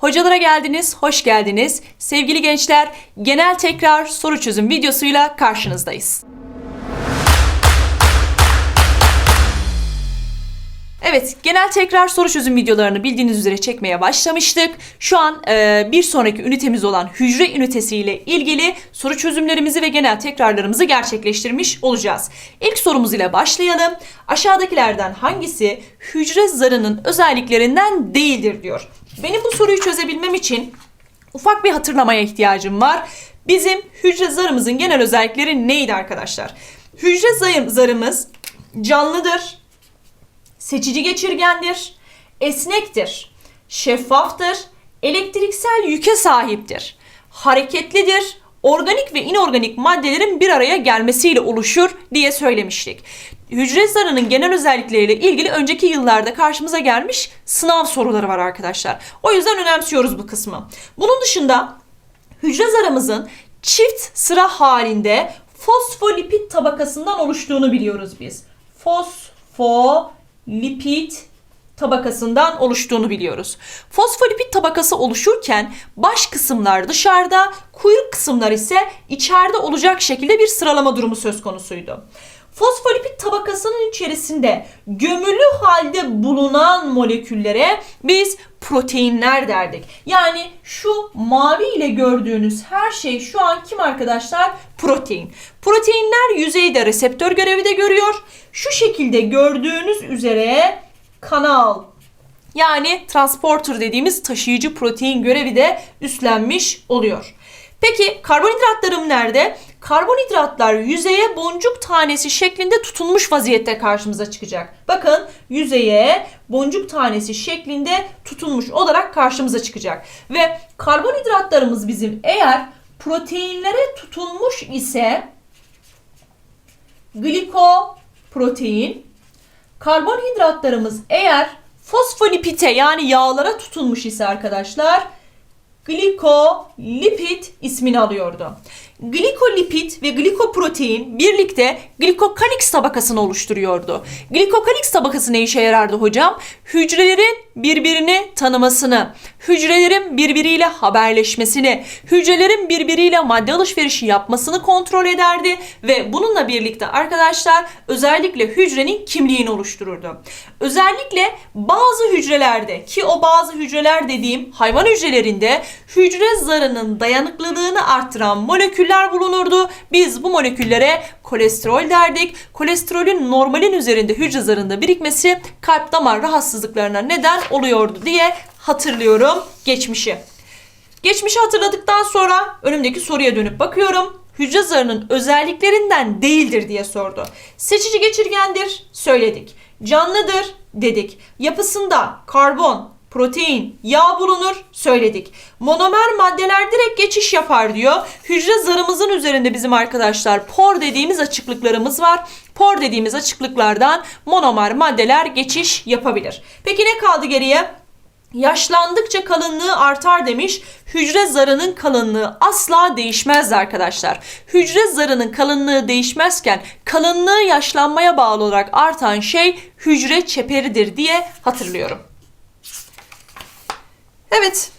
Hocalara geldiniz, hoş geldiniz. Sevgili gençler, genel tekrar soru çözüm videosuyla karşınızdayız. Evet, genel tekrar soru çözüm videolarını bildiğiniz üzere çekmeye başlamıştık. Şu an e, bir sonraki ünitemiz olan hücre ünitesi ile ilgili soru çözümlerimizi ve genel tekrarlarımızı gerçekleştirmiş olacağız. İlk sorumuz ile başlayalım. Aşağıdakilerden hangisi hücre zarının özelliklerinden değildir diyor. Benim bu soruyu çözebilmem için ufak bir hatırlamaya ihtiyacım var. Bizim hücre zarımızın genel özellikleri neydi arkadaşlar? Hücre zarımız canlıdır, seçici geçirgendir, esnektir, şeffaftır, elektriksel yüke sahiptir, hareketlidir, organik ve inorganik maddelerin bir araya gelmesiyle oluşur diye söylemiştik. Hücre zarının genel özellikleriyle ilgili önceki yıllarda karşımıza gelmiş sınav soruları var arkadaşlar. O yüzden önemsiyoruz bu kısmı. Bunun dışında hücre zarımızın çift sıra halinde fosfolipid tabakasından oluştuğunu biliyoruz biz. Fosfolipid tabakasından oluştuğunu biliyoruz. Fosfolipid tabakası oluşurken baş kısımlar dışarıda, kuyruk kısımlar ise içeride olacak şekilde bir sıralama durumu söz konusuydu. Fosfolipid tabakasının içerisinde gömülü halde bulunan moleküllere biz proteinler derdik. Yani şu mavi ile gördüğünüz her şey şu an kim arkadaşlar? Protein. Proteinler yüzeyde reseptör görevi de görüyor. Şu şekilde gördüğünüz üzere kanal yani transporter dediğimiz taşıyıcı protein görevi de üstlenmiş oluyor. Peki karbonhidratlarım nerede? Karbonhidratlar yüzeye boncuk tanesi şeklinde tutunmuş vaziyette karşımıza çıkacak. Bakın yüzeye boncuk tanesi şeklinde tutunmuş olarak karşımıza çıkacak. Ve karbonhidratlarımız bizim eğer proteinlere tutunmuş ise glikoprotein, karbonhidratlarımız eğer fosfolipite yani yağlara tutunmuş ise arkadaşlar glikolipid ismini alıyordu. Glikolipid ve glikoprotein birlikte glikokalix tabakasını oluşturuyordu. Glikokalix tabakası ne işe yarardı hocam? Hücrelerin birbirini tanımasını, hücrelerin birbiriyle haberleşmesini, hücrelerin birbiriyle madde alışverişi yapmasını kontrol ederdi ve bununla birlikte arkadaşlar özellikle hücrenin kimliğini oluştururdu. Özellikle bazı hücrelerde ki o bazı hücreler dediğim hayvan hücrelerinde hücre zarının dayanıklılığını arttıran moleküller bulunurdu. Biz bu moleküllere kolesterol derdik. Kolesterolün normalin üzerinde hücre zarında birikmesi kalp damar rahatsızlıklarına neden oluyordu diye hatırlıyorum geçmişi. Geçmişi hatırladıktan sonra önümdeki soruya dönüp bakıyorum. Hücre zarının özelliklerinden değildir diye sordu. Seçici geçirgendir söyledik. Canlıdır dedik. Yapısında karbon, protein, yağ bulunur söyledik. Monomer maddeler direkt geçiş yapar diyor. Hücre zarımızın üzerinde bizim arkadaşlar por dediğimiz açıklıklarımız var. Por dediğimiz açıklıklardan monomer maddeler geçiş yapabilir. Peki ne kaldı geriye? Yaşlandıkça kalınlığı artar demiş. Hücre zarının kalınlığı asla değişmez arkadaşlar. Hücre zarının kalınlığı değişmezken kalınlığı yaşlanmaya bağlı olarak artan şey hücre çeperidir diye hatırlıyorum. Evet.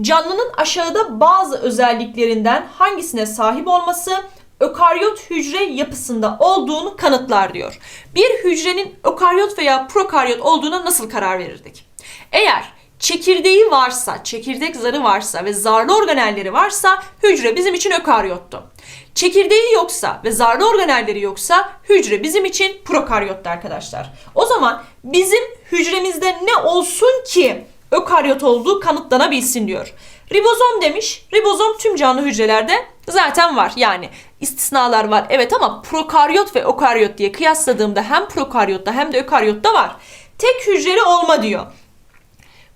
Canlının aşağıda bazı özelliklerinden hangisine sahip olması ökaryot hücre yapısında olduğunu kanıtlar diyor. Bir hücrenin ökaryot veya prokaryot olduğuna nasıl karar verirdik? Eğer çekirdeği varsa, çekirdek zarı varsa ve zarlı organelleri varsa hücre bizim için ökaryottu. Çekirdeği yoksa ve zarlı organelleri yoksa hücre bizim için prokaryottu arkadaşlar. O zaman bizim hücremizde ne olsun ki ökaryot olduğu kanıtlanabilsin diyor. Ribozom demiş. Ribozom tüm canlı hücrelerde zaten var. Yani istisnalar var evet ama prokaryot ve ökaryot diye kıyasladığımda hem prokaryotta hem de ökaryotta var. Tek hücreli olma diyor.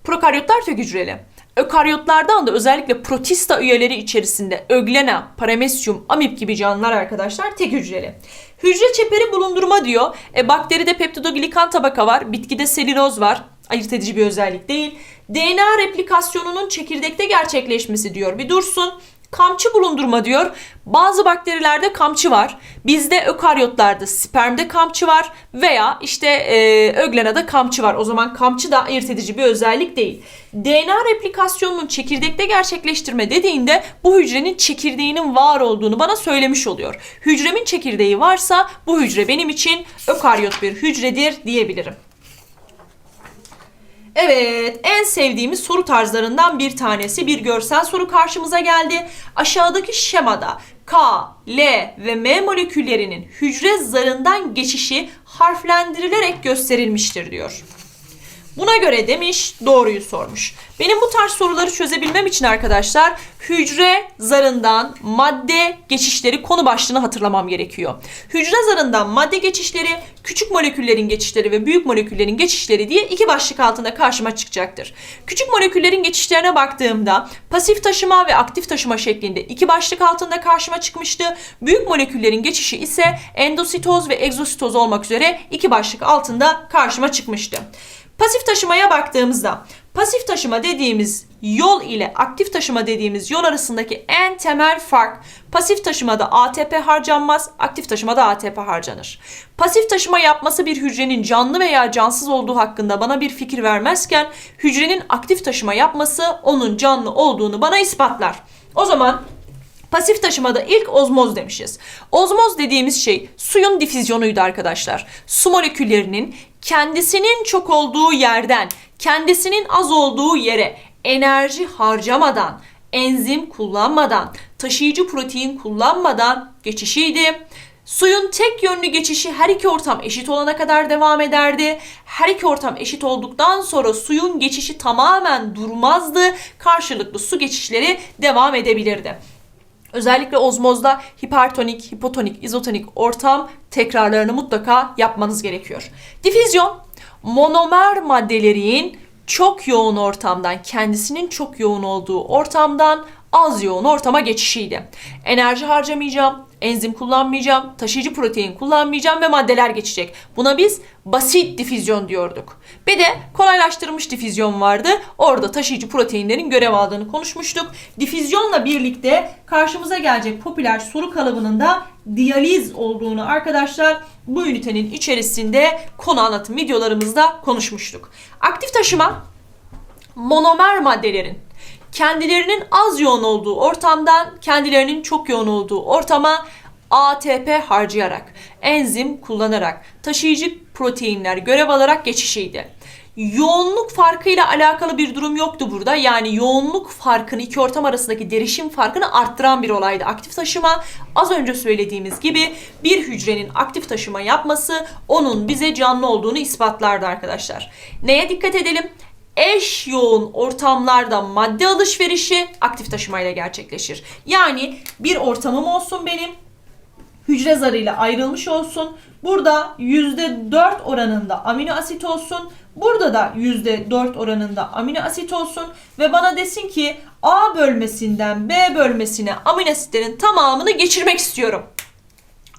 Prokaryotlar tek hücreli. Ökaryotlardan da özellikle protista üyeleri içerisinde öglena, paramesyum, amip gibi canlılar arkadaşlar tek hücreli. Hücre çeperi bulundurma diyor. E, bakteride peptidoglikan tabaka var, bitkide selüloz var. Ayırt edici bir özellik değil. DNA replikasyonunun çekirdekte gerçekleşmesi diyor. Bir dursun. Kamçı bulundurma diyor. Bazı bakterilerde kamçı var. Bizde ökaryotlarda spermde kamçı var veya işte e, öglenada kamçı var. O zaman kamçı da ayırt edici bir özellik değil. DNA replikasyonunun çekirdekte gerçekleştirme dediğinde bu hücrenin çekirdeğinin var olduğunu bana söylemiş oluyor. Hücremin çekirdeği varsa bu hücre benim için ökaryot bir hücredir diyebilirim. Evet, en sevdiğimiz soru tarzlarından bir tanesi bir görsel soru karşımıza geldi. Aşağıdaki şemada K, L ve M moleküllerinin hücre zarından geçişi harflendirilerek gösterilmiştir diyor. Buna göre demiş, doğruyu sormuş. Benim bu tarz soruları çözebilmem için arkadaşlar hücre zarından madde geçişleri konu başlığını hatırlamam gerekiyor. Hücre zarından madde geçişleri, küçük moleküllerin geçişleri ve büyük moleküllerin geçişleri diye iki başlık altında karşıma çıkacaktır. Küçük moleküllerin geçişlerine baktığımda pasif taşıma ve aktif taşıma şeklinde iki başlık altında karşıma çıkmıştı. Büyük moleküllerin geçişi ise endositoz ve egzositoz olmak üzere iki başlık altında karşıma çıkmıştı. Pasif taşımaya baktığımızda pasif taşıma dediğimiz yol ile aktif taşıma dediğimiz yol arasındaki en temel fark pasif taşımada ATP harcanmaz, aktif taşımada ATP harcanır. Pasif taşıma yapması bir hücrenin canlı veya cansız olduğu hakkında bana bir fikir vermezken hücrenin aktif taşıma yapması onun canlı olduğunu bana ispatlar. O zaman Pasif taşımada ilk ozmoz demişiz. Ozmoz dediğimiz şey suyun difüzyonuydu arkadaşlar. Su moleküllerinin kendisinin çok olduğu yerden kendisinin az olduğu yere enerji harcamadan, enzim kullanmadan, taşıyıcı protein kullanmadan geçişiydi. Suyun tek yönlü geçişi her iki ortam eşit olana kadar devam ederdi. Her iki ortam eşit olduktan sonra suyun geçişi tamamen durmazdı. Karşılıklı su geçişleri devam edebilirdi. Özellikle ozmozda hipertonik, hipotonik, izotonik ortam tekrarlarını mutlaka yapmanız gerekiyor. Difüzyon, monomer maddelerin çok yoğun ortamdan, kendisinin çok yoğun olduğu ortamdan az yoğun ortama geçişiydi. Enerji harcamayacağım, enzim kullanmayacağım, taşıyıcı protein kullanmayacağım ve maddeler geçecek. Buna biz basit difüzyon diyorduk. Bir de kolaylaştırılmış difüzyon vardı. Orada taşıyıcı proteinlerin görev aldığını konuşmuştuk. Difüzyonla birlikte karşımıza gelecek popüler soru kalıbının da diyaliz olduğunu arkadaşlar bu ünitenin içerisinde konu anlatım videolarımızda konuşmuştuk. Aktif taşıma monomer maddelerin kendilerinin az yoğun olduğu ortamdan kendilerinin çok yoğun olduğu ortama ATP harcayarak, enzim kullanarak, taşıyıcı proteinler görev alarak geçişiydi. Yoğunluk farkıyla alakalı bir durum yoktu burada. Yani yoğunluk farkını iki ortam arasındaki derişim farkını arttıran bir olaydı. Aktif taşıma az önce söylediğimiz gibi bir hücrenin aktif taşıma yapması onun bize canlı olduğunu ispatlardı arkadaşlar. Neye dikkat edelim? Eş yoğun ortamlarda madde alışverişi aktif taşımayla gerçekleşir. Yani bir ortamım olsun benim hücre zarıyla ayrılmış olsun. Burada %4 oranında amino asit olsun. Burada da %4 oranında amino asit olsun ve bana desin ki A bölmesinden B bölmesine amino asitlerin tamamını geçirmek istiyorum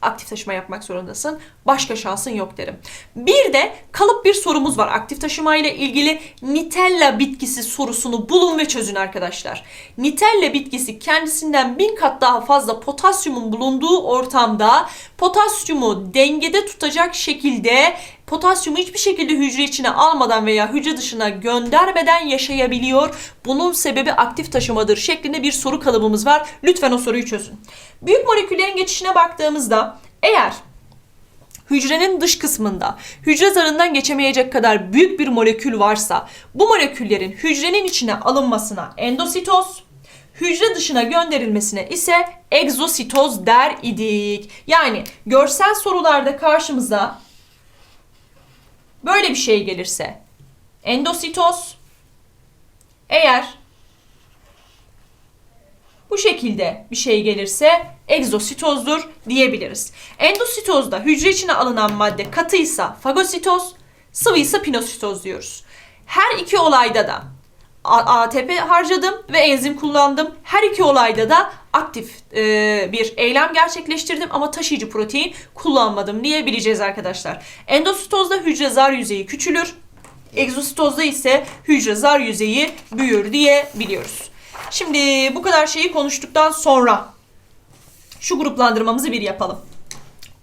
aktif taşıma yapmak zorundasın. Başka şansın yok derim. Bir de kalıp bir sorumuz var. Aktif taşıma ile ilgili Nitella bitkisi sorusunu bulun ve çözün arkadaşlar. Nitella bitkisi kendisinden bin kat daha fazla potasyumun bulunduğu ortamda potasyumu dengede tutacak şekilde potasyumu hiçbir şekilde hücre içine almadan veya hücre dışına göndermeden yaşayabiliyor. Bunun sebebi aktif taşımadır şeklinde bir soru kalıbımız var. Lütfen o soruyu çözün. Büyük moleküllerin geçişine baktığımızda eğer hücrenin dış kısmında hücre zarından geçemeyecek kadar büyük bir molekül varsa bu moleküllerin hücrenin içine alınmasına endositoz, hücre dışına gönderilmesine ise egzositoz der idik. Yani görsel sorularda karşımıza böyle bir şey gelirse endositoz eğer bu şekilde bir şey gelirse egzositozdur diyebiliriz. Endositozda hücre içine alınan madde katıysa fagositoz, sıvıysa pinositoz diyoruz. Her iki olayda da ATP harcadım ve enzim kullandım. Her iki olayda da aktif e, bir eylem gerçekleştirdim ama taşıyıcı protein kullanmadım diyebileceğiz arkadaşlar. Endositozda hücre zar yüzeyi küçülür. Egzositozda ise hücre zar yüzeyi büyür diye biliyoruz. Şimdi bu kadar şeyi konuştuktan sonra şu gruplandırmamızı bir yapalım.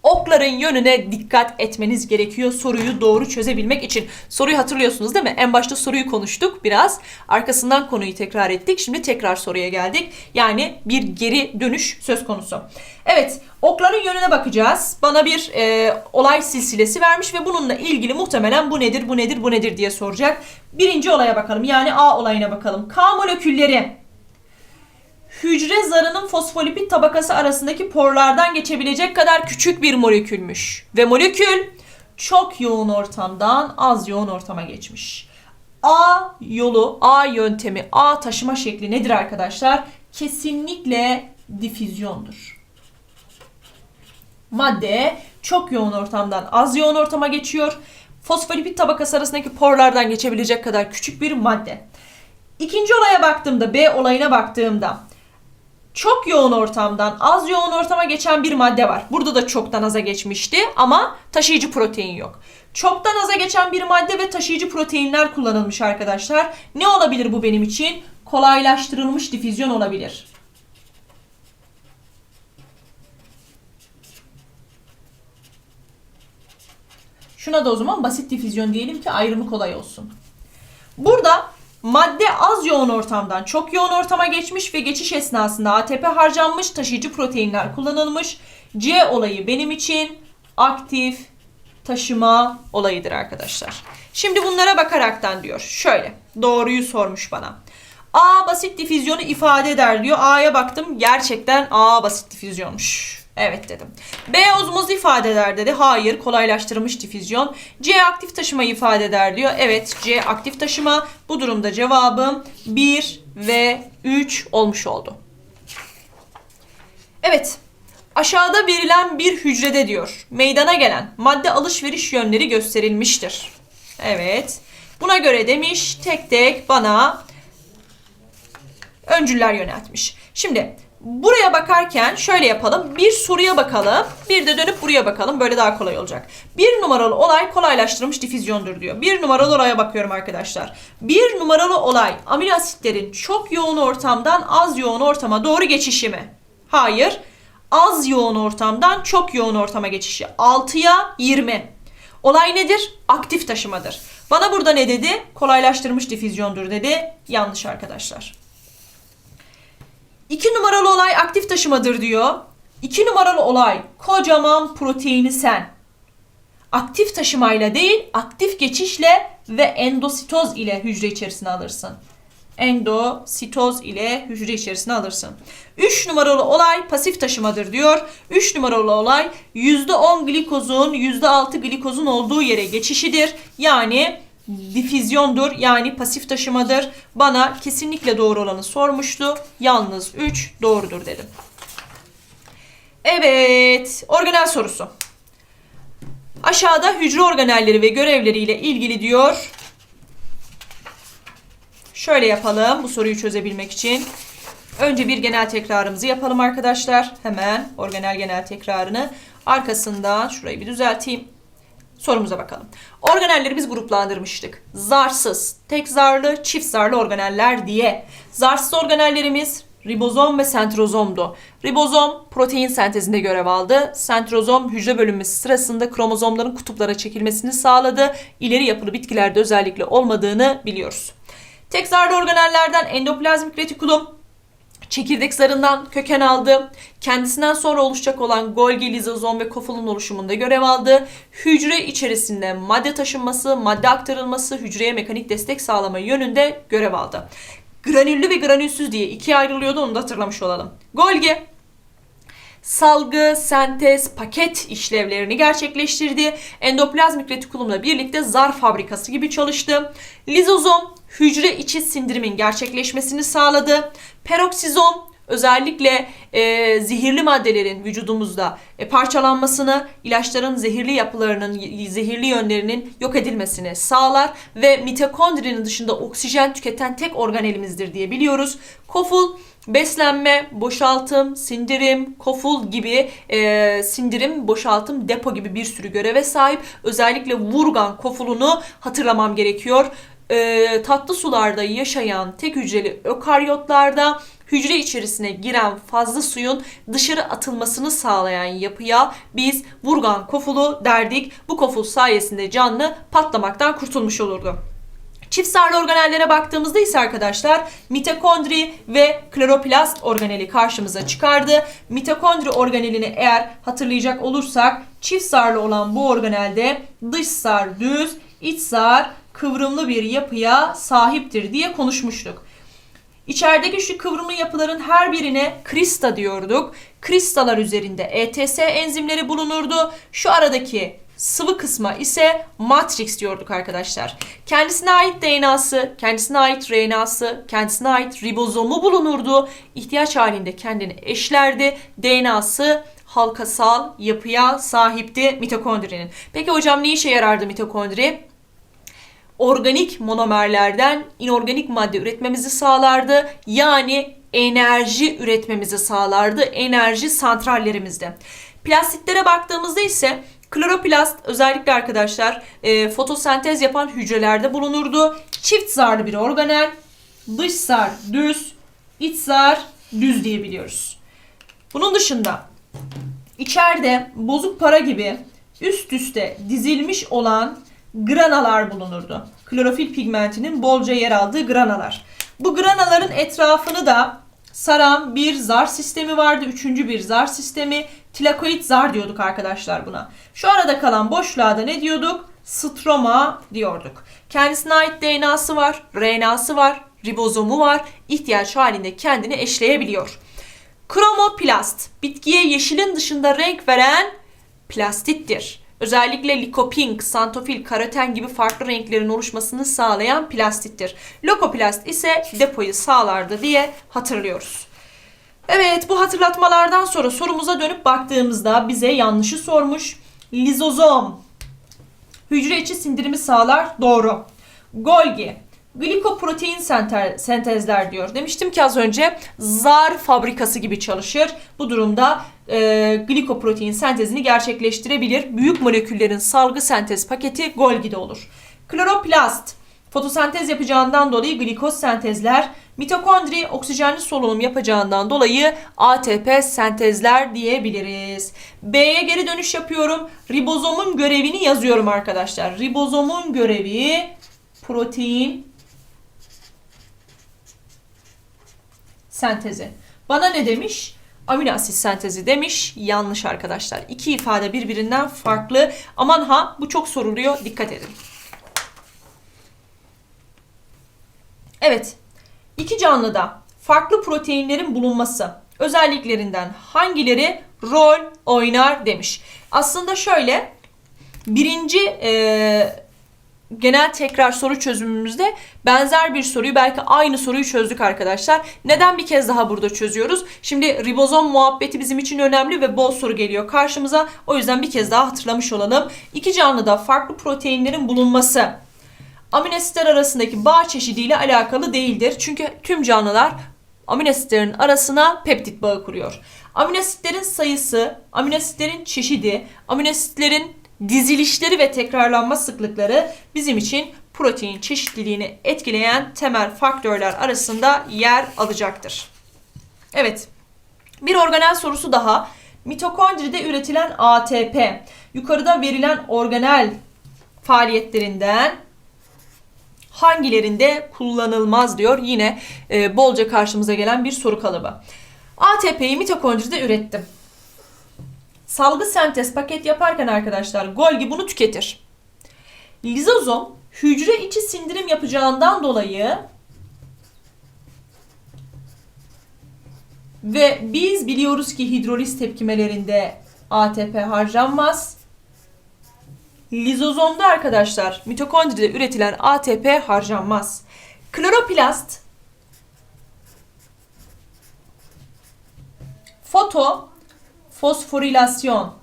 Okların yönüne dikkat etmeniz gerekiyor soruyu doğru çözebilmek için. Soruyu hatırlıyorsunuz değil mi? En başta soruyu konuştuk biraz. Arkasından konuyu tekrar ettik. Şimdi tekrar soruya geldik. Yani bir geri dönüş söz konusu. Evet, okların yönüne bakacağız. Bana bir e, olay silsilesi vermiş ve bununla ilgili muhtemelen bu nedir, bu nedir, bu nedir diye soracak. Birinci olaya bakalım. Yani A olayına bakalım. K molekülleri hücre zarının fosfolipid tabakası arasındaki porlardan geçebilecek kadar küçük bir molekülmüş. Ve molekül çok yoğun ortamdan az yoğun ortama geçmiş. A yolu, A yöntemi, A taşıma şekli nedir arkadaşlar? Kesinlikle difüzyondur. Madde çok yoğun ortamdan az yoğun ortama geçiyor. Fosfolipid tabakası arasındaki porlardan geçebilecek kadar küçük bir madde. İkinci olaya baktığımda, B olayına baktığımda çok yoğun ortamdan az yoğun ortama geçen bir madde var. Burada da çoktan aza geçmişti ama taşıyıcı protein yok. Çoktan aza geçen bir madde ve taşıyıcı proteinler kullanılmış arkadaşlar. Ne olabilir bu benim için? Kolaylaştırılmış difüzyon olabilir. Şuna da o zaman basit difüzyon diyelim ki ayrımı kolay olsun. Burada madde az yoğun ortamdan çok yoğun ortama geçmiş ve geçiş esnasında ATP harcanmış, taşıyıcı proteinler kullanılmış. C olayı benim için aktif taşıma olayıdır arkadaşlar. Şimdi bunlara bakaraktan diyor. Şöyle doğruyu sormuş bana. A basit difüzyonu ifade eder diyor. A'ya baktım gerçekten A basit difüzyonmuş. Evet dedim. B ozmoz ifade eder dedi. Hayır kolaylaştırılmış difüzyon. C aktif taşıma ifade eder diyor. Evet C aktif taşıma. Bu durumda cevabım 1 ve 3 olmuş oldu. Evet. Aşağıda verilen bir hücrede diyor. Meydana gelen madde alışveriş yönleri gösterilmiştir. Evet. Buna göre demiş tek tek bana öncüller yöneltmiş. Şimdi buraya bakarken şöyle yapalım. Bir soruya bakalım. Bir de dönüp buraya bakalım. Böyle daha kolay olacak. Bir numaralı olay kolaylaştırılmış difüzyondur diyor. Bir numaralı olaya bakıyorum arkadaşlar. Bir numaralı olay amino asitlerin çok yoğun ortamdan az yoğun ortama doğru geçişi mi? Hayır. Az yoğun ortamdan çok yoğun ortama geçişi. 6'ya 20. Olay nedir? Aktif taşımadır. Bana burada ne dedi? Kolaylaştırmış difüzyondur dedi. Yanlış arkadaşlar. 2 numaralı olay aktif taşımadır diyor. 2 numaralı olay kocaman proteini sen aktif taşımayla değil aktif geçişle ve endositoz ile hücre içerisine alırsın. Endositoz ile hücre içerisine alırsın. 3 numaralı olay pasif taşımadır diyor. 3 numaralı olay %10 glikozun %6 glikozun olduğu yere geçişidir. Yani difüzyondur yani pasif taşımadır. Bana kesinlikle doğru olanı sormuştu. Yalnız 3 doğrudur dedim. Evet, organel sorusu. Aşağıda hücre organelleri ve görevleriyle ilgili diyor. Şöyle yapalım bu soruyu çözebilmek için. Önce bir genel tekrarımızı yapalım arkadaşlar. Hemen organel genel tekrarını. Arkasından şurayı bir düzelteyim. Sorumuza bakalım. Organelleri biz gruplandırmıştık. Zarsız, tek zarlı, çift zarlı organeller diye. Zarsız organellerimiz ribozom ve sentrozomdu. Ribozom protein sentezinde görev aldı. Sentrozom hücre bölünmesi sırasında kromozomların kutuplara çekilmesini sağladı. İleri yapılı bitkilerde özellikle olmadığını biliyoruz. Tek zarlı organellerden endoplazmik retikulum, çekirdek zarından köken aldı. Kendisinden sonra oluşacak olan Golgi, lizozom ve kofulun oluşumunda görev aldı. Hücre içerisinde madde taşınması, madde aktarılması, hücreye mekanik destek sağlama yönünde görev aldı. Granüllü ve granülsüz diye ikiye ayrılıyordu onu da hatırlamış olalım. Golgi salgı, sentez, paket işlevlerini gerçekleştirdi. Endoplazmik retikulumla birlikte zar fabrikası gibi çalıştı. Lizozom hücre içi sindirimin gerçekleşmesini sağladı. Peroksizom özellikle e, zehirli maddelerin vücudumuzda e, parçalanmasını, ilaçların zehirli yapılarının, zehirli yönlerinin yok edilmesini sağlar ve mitokondrinin dışında oksijen tüketen tek organelimizdir diye biliyoruz. Koful beslenme, boşaltım, sindirim, koful gibi e, sindirim, boşaltım, depo gibi bir sürü göreve sahip. Özellikle vurgan kofulunu hatırlamam gerekiyor. E, tatlı sularda yaşayan tek hücreli ökaryotlarda hücre içerisine giren fazla suyun dışarı atılmasını sağlayan yapıya biz vurgan kofulu derdik. Bu koful sayesinde canlı patlamaktan kurtulmuş olurdu. Çift sarılı organellere baktığımızda ise arkadaşlar mitokondri ve kloroplast organeli karşımıza çıkardı. Mitokondri organelini eğer hatırlayacak olursak çift sarılı olan bu organelde dış sar düz, iç sar kıvrımlı bir yapıya sahiptir diye konuşmuştuk. İçerideki şu kıvrımlı yapıların her birine krista diyorduk. Kristalar üzerinde ETS enzimleri bulunurdu. Şu aradaki sıvı kısma ise matrix diyorduk arkadaşlar. Kendisine ait DNA'sı, kendisine ait RNA'sı, kendisine ait ribozomu bulunurdu. İhtiyaç halinde kendini eşlerdi. DNA'sı halkasal yapıya sahipti mitokondrinin. Peki hocam ne işe yarardı mitokondri? Organik monomerlerden inorganik madde üretmemizi sağlardı. Yani enerji üretmemizi sağlardı. Enerji santrallerimizde. Plastiklere baktığımızda ise kloroplast özellikle arkadaşlar e, fotosentez yapan hücrelerde bulunurdu. Çift zarlı bir organel. Dış zar düz, iç zar düz diyebiliyoruz. Bunun dışında içeride bozuk para gibi üst üste dizilmiş olan granalar bulunurdu. Klorofil pigmentinin bolca yer aldığı granalar. Bu granaların etrafını da saran bir zar sistemi vardı. Üçüncü bir zar sistemi. Tilakoid zar diyorduk arkadaşlar buna. Şu arada kalan boşluğa da ne diyorduk? Stroma diyorduk. Kendisine ait DNA'sı var, RNA'sı var, ribozomu var. İhtiyaç halinde kendini eşleyebiliyor. Kromoplast, bitkiye yeşilin dışında renk veren plastittir. Özellikle likopink, santofil, karoten gibi farklı renklerin oluşmasını sağlayan plastittir. Lokoplast ise depoyu sağlardı diye hatırlıyoruz. Evet bu hatırlatmalardan sonra sorumuza dönüp baktığımızda bize yanlışı sormuş. Lizozom hücre içi sindirimi sağlar. Doğru. Golgi glikoprotein sentezler diyor. Demiştim ki az önce zar fabrikası gibi çalışır. Bu durumda e, glikoprotein sentezini gerçekleştirebilir. Büyük moleküllerin salgı sentez paketi Golgi'de olur. Kloroplast fotosentez yapacağından dolayı glikoz sentezler, mitokondri oksijenli solunum yapacağından dolayı ATP sentezler diyebiliriz. B'ye geri dönüş yapıyorum. Ribozomun görevini yazıyorum arkadaşlar. Ribozomun görevi protein sentezi. Bana ne demiş? Amino asit sentezi demiş. Yanlış arkadaşlar. İki ifade birbirinden farklı. Aman ha bu çok soruluyor. Dikkat edin. Evet. İki canlıda farklı proteinlerin bulunması özelliklerinden hangileri rol oynar demiş. Aslında şöyle birinci e, genel tekrar soru çözümümüzde benzer bir soruyu belki aynı soruyu çözdük arkadaşlar. Neden bir kez daha burada çözüyoruz? Şimdi ribozom muhabbeti bizim için önemli ve bol soru geliyor karşımıza. O yüzden bir kez daha hatırlamış olalım. İki canlıda farklı proteinlerin bulunması amino asitler arasındaki bağ çeşidiyle alakalı değildir. Çünkü tüm canlılar amino asitlerin arasına peptit bağı kuruyor. Amino asitlerin sayısı, amino asitlerin çeşidi, amino asitlerin dizilişleri ve tekrarlanma sıklıkları bizim için protein çeşitliliğini etkileyen temel faktörler arasında yer alacaktır. Evet. Bir organel sorusu daha. Mitokondride üretilen ATP yukarıda verilen organel faaliyetlerinden hangilerinde kullanılmaz diyor. Yine e, bolca karşımıza gelen bir soru kalıbı. ATP'yi mitokondride ürettim. Salgı sentez paket yaparken arkadaşlar Golgi bunu tüketir. Lizozom hücre içi sindirim yapacağından dolayı ve biz biliyoruz ki hidroliz tepkimelerinde ATP harcanmaz. Lizozomda arkadaşlar mitokondride üretilen ATP harcanmaz. Kloroplast foto fosforilasyon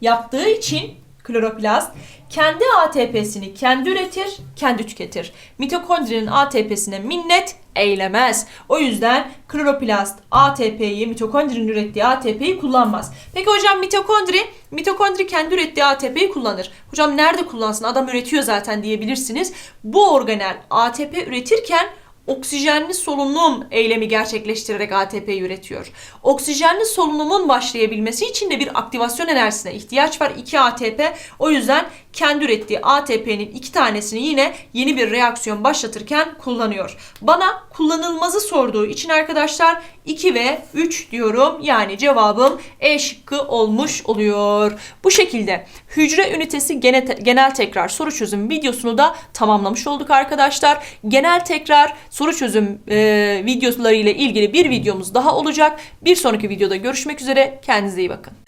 yaptığı için kloroplast kendi ATP'sini kendi üretir, kendi tüketir. Mitokondrinin ATP'sine minnet eylemez. O yüzden kloroplast ATP'yi, mitokondrinin ürettiği ATP'yi kullanmaz. Peki hocam mitokondri, mitokondri kendi ürettiği ATP'yi kullanır. Hocam nerede kullansın? Adam üretiyor zaten diyebilirsiniz. Bu organel ATP üretirken oksijenli solunum eylemi gerçekleştirerek ATP üretiyor. Oksijenli solunumun başlayabilmesi için de bir aktivasyon enerjisine ihtiyaç var. 2 ATP. O yüzden kendi ürettiği ATP'nin iki tanesini yine yeni bir reaksiyon başlatırken kullanıyor. Bana kullanılmazı sorduğu için arkadaşlar 2 ve 3 diyorum. Yani cevabım E şıkkı olmuş oluyor. Bu şekilde hücre ünitesi gene- genel tekrar soru çözüm videosunu da tamamlamış olduk arkadaşlar. Genel tekrar soru çözüm e, videoları ile ilgili bir videomuz daha olacak. Bir sonraki videoda görüşmek üzere. Kendinize iyi bakın.